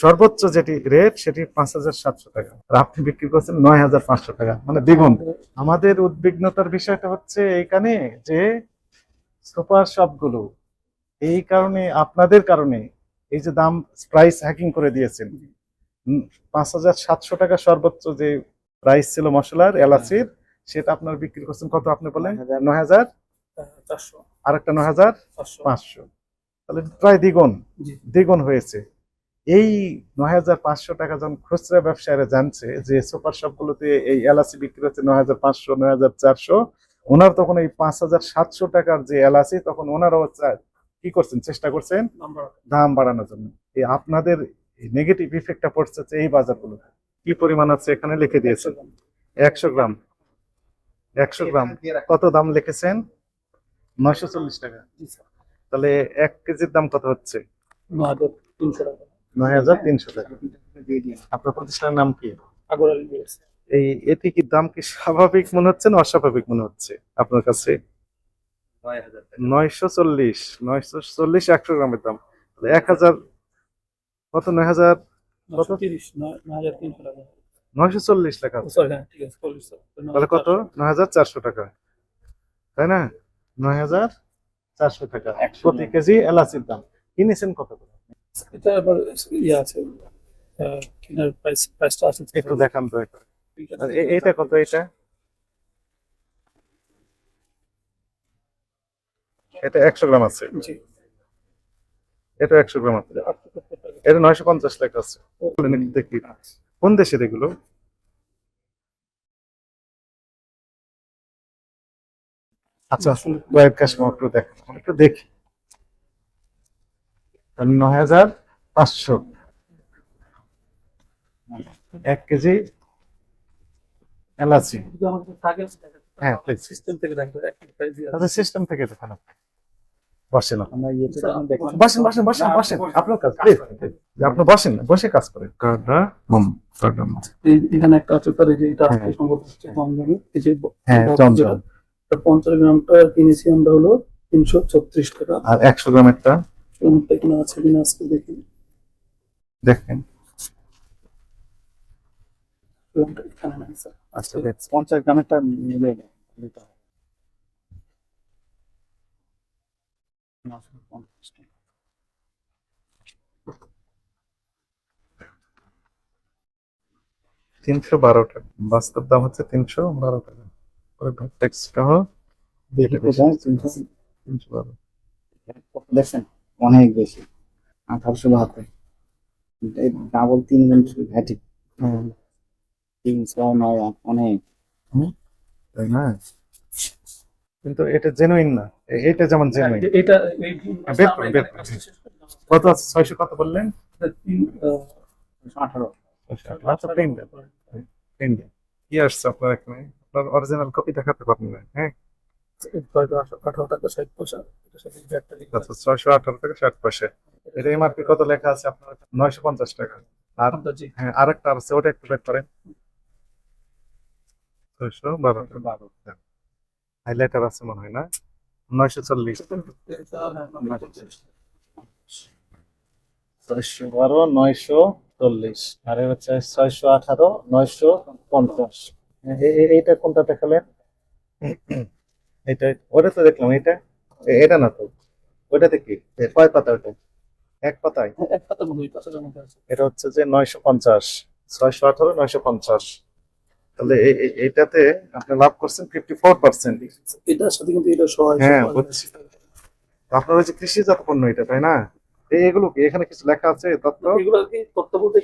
সর্বোচ্চ যেটি রেট সেটি পাঁচ হাজার সাতশো টাকা। আর আপনি বিক্রি করছেন নয় হাজার পাঁচশো টাকা। মানে দ্বিগুণ। আমাদের উদ্বিগ্নতার বিষয়টা হচ্ছে এইখানে যে সুপার শপগুলো এই কারণে আপনাদের কারণে এই যে দাম প্রাইস হ্যাকিং করে দিয়েছেন। পাঁচ হাজার সাতশো টাকা সর্বোচ্চ যে প্রাইস ছিল মশলার এলাচির সেটা আপনার বিক্রি করছেন কত আপনি বলেন? নয় হাজার। চারশো। আর একটা নয় হাজার? পাঁচশো। পাঁচশো। তাহলে প্রায় দ্বিগুণ। দ্বিগুণ হয়েছে। এই নয় হাজার পাঁচশো টাকা যখন খুচরা ব্যবসায়ীরা জানছে যে সুপার শপগুলোতে এই এলাচি বিক্রি হচ্ছে নয় হাজার পাঁচশো নয় হাজার চারশো ওনার তখন এই পাঁচ হাজার সাতশো টাকার যে এলাচি তখন ওনারাও কি করছেন? চেষ্টা করছেন দাম বাড়ানোর জন্য। এই আপনাদের নেগেটিভ ইফেক্টটা পড়ছে এই বাজারগুলোতে। কি পরিমাণ আছে এখানে লিখে দিয়েছেন? একশো গ্রাম। একশো গ্রাম। কত দাম লিখেছেন? নয়শো চল্লিশ টাকা। তাহলে এক কেজির দাম কত হচ্ছে? তিনশো টাকা। নয় হাজার তিনশো টাকা। আপনার প্রতিষ্ঠানের নাম কি? এই এটি কি দাম কি স্বাভাবিক মনে হচ্ছে না অস্বাভাবিক মনে হচ্ছে আপনার কাছে? নয়শো চল্লিশ নয়শো চল্লিশ একশো গ্রামের দাম। এক হাজার কত নয় হাজার কত? নয়শো চল্লিশ টাকা হ্যাঁ তাহলে কত? নয় হাজার চারশো টাকা। তাই না? নয় হাজার চারশো টাকা। প্রতি কেজি এলাচির দাম। কিনেছেন কত করে? এটা আবার ইয়ে আছে কেনার প্রাইস প্রাইসটা আছে একটু দেখান তো একটু। আর এ- এইটা কত এটা এটা একশো গ্রাম আছে। জি এটা একশো গ্রাম আছে। আটশো সত্তর টাকা এটা নয়শো পঞ্চাশ টাকা আছে। দেখি। কোন দেশের এগুলো? আচ্ছা একটু দেখ একটু দেখি। তাহলে নয় হাজার পাঁচশো। এক কেজি এলাচি। থাকে হ্যাঁ সিস্টেম থেকে একটা প্রাইস দিয়ে তাহলে সিস্টেম থেকে দেখান বসেন আপনি। আমরা ইয়েতে যখন দেখলাম বসেন বসেন বসেন বসেন। আপনার কাজ আপনি বসেন না, বসে কাজ করেন। এখানে একটা আছে তার যে এটা হ্যাঁ। হ্যাঁ এটা পঞ্চাশ গ্রামটা কিনেছি আমরা হলো তিনশো ছত্রিশ টাকা। আর একশো গ্রামেরটা গ্রামটা কিনা আছে কিনা আজকে দেখি দেখেন। গ্রামটা এখানে নাই স্যার আচ্ছা পঞ্চাশ গ্রামেরটা মিলে হবে। তিনশো বারো টাকা। বাস্তব দাম হচ্ছে তিনশো বারো টাকা। পরে ট্যাক্স সহ তিনশো তিনশো বারো। দেখছেন অনেক বেশি। আঠারোশো বাহাত্তর। ডাবল তিন মিনিট ভ্যাটি তিন ছয় নয় আট অনেক। তাই না? কিন্তু এটা জেনুইন না। এটা যেমন জেনুইন এটা এই- বের করুন, বের করুন। কত আছে? ছয়শো কত বললেন? এটা আঠারো। আচ্ছা প্রিন্ট কি আসছে আপনার এখানে? আপনার অরিজিনাল কপি দেখাতে পারবেন না হ্যাঁ? আঠারো- টাকা ষাট পয়সা আচ্ছা ছয়শো আঠারো থেকে ষাট পয়সা। এটা এমআরপি কত লেখা আছে আপনার? নয়শো পঞ্চাশ টাকা। আর জি। হ্যাঁ আরেকটা আছে ওটা একটু বের করেন। ছয়শো বারো। বারো হাইলাইটার আছে মনে হয় না? নয়শো চল্লিশ। ছয়শো বারো নয়শো চল্লিশ। আর হচ্ছে ছয়শো আঠারো নয়শো পঞ্চাশ। এইটা কোনটা দেখালেন? এটা ওটা তো দেখলাম এটা এটা না তো। ওটাতে কি? কয় পাতা ওটা এক পাতায়? এক পাতা দুই আছে। এটা হচ্ছে যে নয়শো পঞ্চাশ। ছয়শো আঠারো নয়শো পঞ্চাশ। তাহলে এ- এ- এইটাতে আপনি লাভ করছেন ফিফটি ফোর পার্সেন্ট এটার সাথে কিন্তু এটা সহায় হ্যাঁ। আপনার হচ্ছে কৃষিজাত পণ্য এটা তাই না? এগুলো কি? এখানে কিছু লেখা আছে তত্ত্ব? এগুলো কি তথ্য বলতে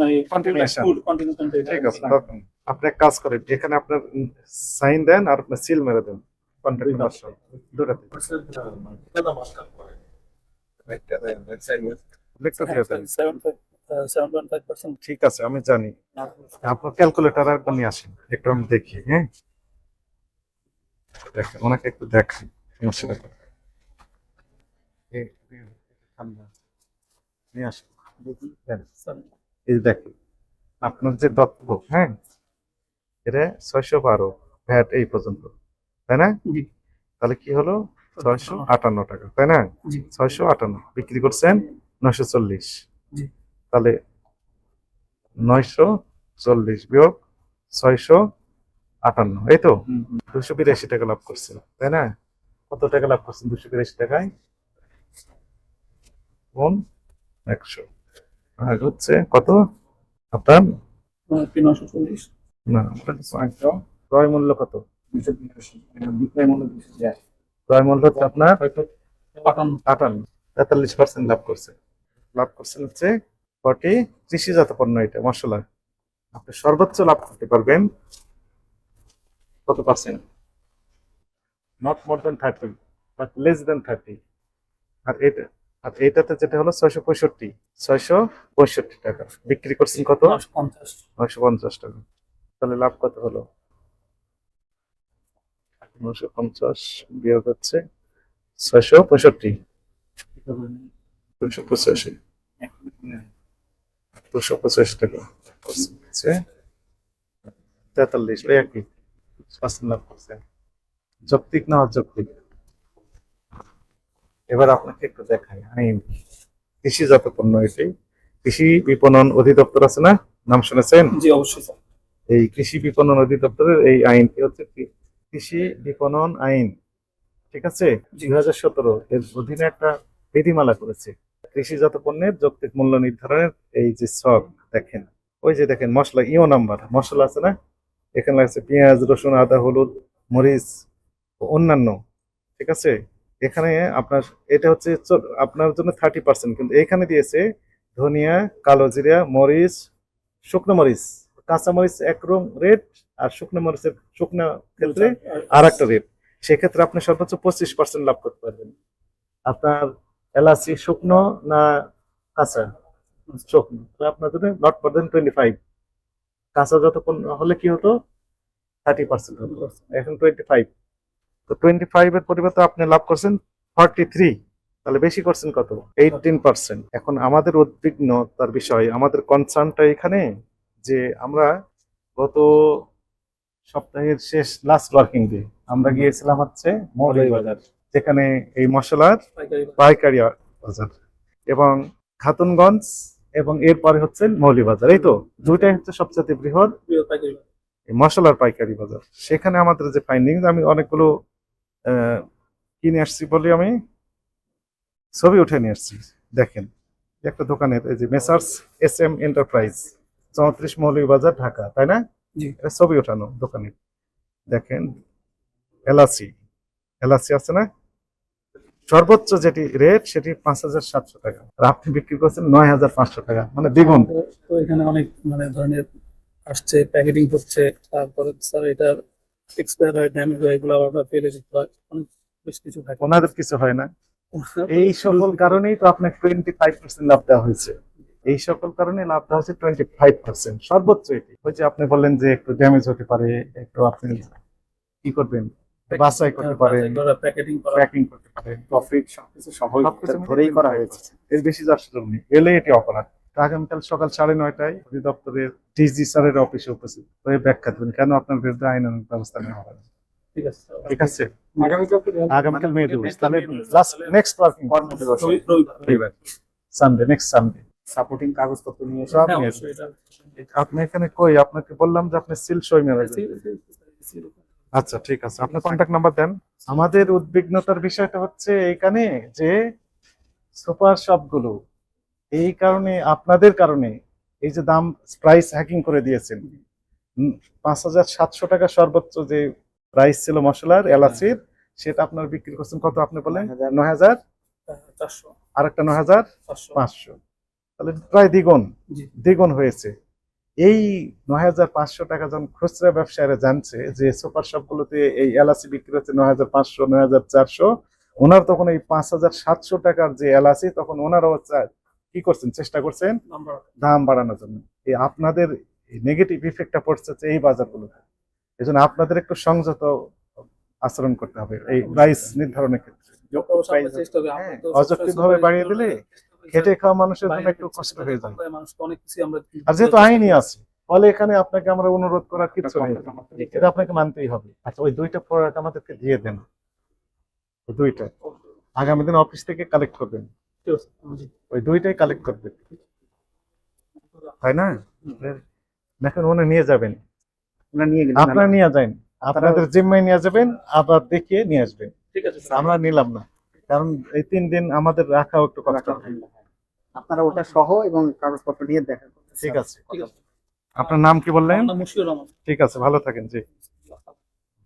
মানে Continuation. কন্টিনিউশন ঠিক আছে আপনি এক কাজ করেন এখানে আপনার সাইন দেন আর আপনার সিল মেরে দেন। কন্ট্রাক্ট দুটাতে ফাইভ পার্সেন্ট ঠিক আছে আমি জানি। আপনার ক্যালকুলেটর একবার নিয়ে আসেন। একটু আমি দেখি হ্যাঁ? দেখেন ওনাকে একটু সমস্যা ঠান্ডা। নিয়ে আসেন। দেখি এই দেখেন আপনার যে দত্ত হ্যাঁ? এটা ছয়শো বারো ভ্যাট এই পর্যন্ত। তাই না? তাহলে কি হলো? ছয়শো। আটান্ন টাকা তাই না? ছয়শো আটান্ন। বিক্রি করছেন নয়শো চল্লিশ। তাহলে নয়শো চল্লিশ বিয়োগ ছয়শো আটান্ন এই তো? দুশো বিরাশি টাকা লাভ করছেন তাই না? কত টাকা লাভ করছেন দুশো বিরাশি টাকায়? কোন একশো। আর হচ্ছে কত? আপনার? না আপনার ক্রয় মূল্য কত? বিক্রয় মূল্য দুশো বিরাশি ক্রয় মূল্য হচ্ছে আপনার আটান্ন আটান্ন। তেতাল্লিশ পার্সেন্ট লাভ করছে। লাভ করছেন হচ্ছে ফর্টি কৃষিজাত পণ্য এটা মশলা। আপনি সর্বোচ্চ লাভ করতে পারবেন। কত percent not more than thirty but less than thirty আর এটা আর এটাতে যেটা হলো ছয়শো পঁয়ষট্টি। ছয়শো পঁয়ষট্টি টাকা। বিক্রি করছেন কত? নশো পঞ্চাশ। নয়শো পঞ্চাশ টাকা। তাহলে লাভ কত হলো? নশো পঞ্চাশ বিয়োগ হচ্ছে ছয়শো পঁয়ষট্টি। দুশো পঁচাশি। দুশো পঁচাশি টাকা। তেতাল্লিশ ওই একই। পার্সেন্ট লাভ করছে যৌক্তিক না অযৌক্তিক? এবার আপনাকে একটু দেখাই। আইন কৃষিজাত পণ্য এটি। কৃষি বিপণন অধিদপ্তর আছে না? নাম শুনেছেন? জি অবশ্যই এই কৃষি বিপণন অধিদপ্তরের এই আইনটি হচ্ছে কৃষি বিপণন আইন ঠিক আছে? দুই হাজার সতেরো এর অধীনে একটা বিধিমালা করেছে। কৃষিজাত পণ্যের যৌক্তিক মূল্য নির্ধারণের এই যে ছক দেখেন ওই যে দেখেন মশলা ইও নাম্বার মশলা আছে না? এখানে লাগছে পেঁয়াজ রসুন আদা হলুদ মরিচ ও অন্যান্য ঠিক আছে? এখানে আপনার এটা হচ্ছে আপনার জন্য থার্টি পার্সেন্ট কিন্তু এখানে দিয়েছে ধনিয়া কালো জিরা মরিচ শুকনো মরিচ। কাঁচা মরিচ একরকম রেট আর শুকনো মরিচের শুকনো ক্ষেত্রে আর একটা রেট সেক্ষেত্রে আপনি সর্বোচ্চ পঁচিশ পার্সেন্ট লাভ করতে পারবেন। আপনার এলাচি শুকনো না কাঁচা? শুকনো। তো আপনার জন্য not more than twenty five কাঁচা যতক্ষণ হলে কি হতো? থার্টি পার্সেন্ট হতো। এখন টোয়েন্টি ফাইভ তো টোয়েন্টি ফাইভ এর পরিবর্তে আপনি লাভ করছেন ফর্টি থ্রি তাহলে বেশি করছেন কত? এইটিন পার্সেন্ট এখন আমাদের উদ্বিগ্নতার বিষয় আমাদের কনসার্নটা এখানে যে আমরা গত সপ্তাহের শেষ লাস্ট ওয়ার্কিং ডে আমরা গিয়েছিলাম হচ্ছে মৌলভীবাজার যেখানে এই মশলার পাইকারি বাজার। এবং খাতুনগঞ্জ এবং এরপরে হচ্ছে মৌলভীবাজার এই তো দুইটাই হচ্ছে সবচেয়ে বৃহৎ মশলার পাইকারি বাজার। সেখানে আমাদের যে ফাইন্ডিং আমি অনেকগুলো কিনে আসছি বলে আমি ছবি উঠে নিয়ে আসছি। দেখেন একটা দোকানের এই যে মেসার্স এস এম এন্টারপ্রাইজ। চৌত্রিশ মৌলভীবাজার ঢাকা তাই না? এটা ছবি ওঠানো দোকানে। দেখেন এলাচি এলাচি আছে না? সর্বোচ্চ যেটি রেট সেটি পাঁচ হাজার সাতশো টাকা। আর আপনি বিক্রি করছেন নয় হাজার পাঁচশো টাকা। মানে দ্বিগুণ। তো- এখানে অনেক মানে ধরনের আসছে প্যাকেটিং হচ্ছে তারপরে স্যার এটা এক্সপায়ার হয় ড্যামেজ হয় এগুলো আবার আমরা ফেলে দিতে হয়। অনেক বেশ কিছু থাকে। ওনাদের কিছু হয় না। এই সকল কারণেই তো আপনাকে টোয়েন্টি ফাইভ পার্সেন্ট লাভ দেওয়া হয়েছে। এই সকল কারণে লাভটা হচ্ছে টোয়েন্টি ফাইভ পার্সেন্ট সর্বোচ্চ এটি। ওই যে আপনি বললেন যে একটু ড্যামেজ হতে পারে একটু আপনি কি করবেন? বাছাই করতে পারেন প্যাকেটিং প্যাকিং করতে পারেন। প্রফিট সবকিছু সহজ ধরেই করা হয়েছে। এর বেশি যার সুযোগ নেই। এলে এটি অপরাধ। আগামীকাল সকাল সাড়ে নয়টায় অধিদপ্তরের ডিজি স্যারের অফিসে উপস্থিত হয়ে ব্যাখ্যা দেবেন কেন আপনার বিরুদ্ধে ব্যবস্থা নেওয়া হবে ঠিক আছে। আগামীকাল আগামীকাল মে দিবস। তাহলে last next working Sunday next Sunday supporting কাগজপত্র নিয়ে সব হ্যাঁ, নিয়ে অবশ্যই আপনি এখানে কই? আপনাকে বললাম যে আপনি সিল সই মেরে আচ্ছা ঠিক আছে। আপনার কন্ট্যাক্ট নাম্বার দেন। আমাদের উদ্বিগ্নতার বিষয়টা হচ্ছে এইখানে যে সুপার শপগুলো এই কারণে আপনাদের কারণে এই যে দাম প্রাইস হ্যাকিং করে দিয়েছেন। পাঁচ হাজার সাতশো টাকা সর্বোচ্চ যে প্রাইস ছিল মশলার এলাচির সেটা আপনার বিক্রি করছেন কত আপনি বলেন? নয় হাজার। হ্যাঁ, চারশো। আর একটা নয় হাজার? পাঁচশো। তাহলে প্রায় দ্বিগুণ দ্বিগুণ হয়েছে। এই নয় হাজার পাঁচশো টাকা যখন খুচরা ব্যবসায়ীরা জানছে যে সুপার শপগুলোতে এই এলাচি বিক্রি হচ্ছে নয় হাজার পাঁচশো নয় হাজার চারশো ওনার তখন এই পাঁচ হাজার সাতশো টাকার যে এলাচি তখন ওনারাও কি করছেন চেষ্টা করছেন দাম বাড়ানোর জন্য। এই আপনাদের নেগেটিভ ইফেক্টটা পড়ছে এই বাজারগুলোতে। এই জন্য আপনাদের একটু সংযত আচরণ করতে হবে এই প্রাইস নির্ধারণের ক্ষেত্রে। হ্যাঁ, অযৌক্তিকভাবে বাড়িয়ে দিলে খেটে খাওয়া মানুষের জন্য একটু কষ্ট হয়ে যায়। মানুষকে অনেক কিছু আমরা আর যেহেতু আইনই আছে ফলে এখানে আপনাকে আমরা অনুরোধ করার কিছু নেই। এটা আপনাকে মানতেই হবে। আচ্ছা ওই দুইটা প্রোডাক্ট আমাদেরকে দিয়ে দেন। দুইটা। আগামী দিন অফিস থেকে কালেক্ট করবেন। ওই দুইটাই কালেক্ট করবেন। তাই না? দেখেন উনি নিয়ে যাবেন। আপনারা নিয়ে যান আপনাদের জিম্মায় নিয়ে যাবেন আবার দেখিয়ে নিয়ে আসবেন। ঠিক আছে আমরা নিলাম না। কারণ এই তিন দিন আমাদের রাখাও একটু কষ্ট। আপনারা ওটা সহ এবং কাগজপত্র নিয়ে দেখা করতে ঠিক আছে। ঠিক আছে। আপনার নাম কি বললেন? মুশিউর রহমান। ঠিক আছে ভালো থাকেন জি।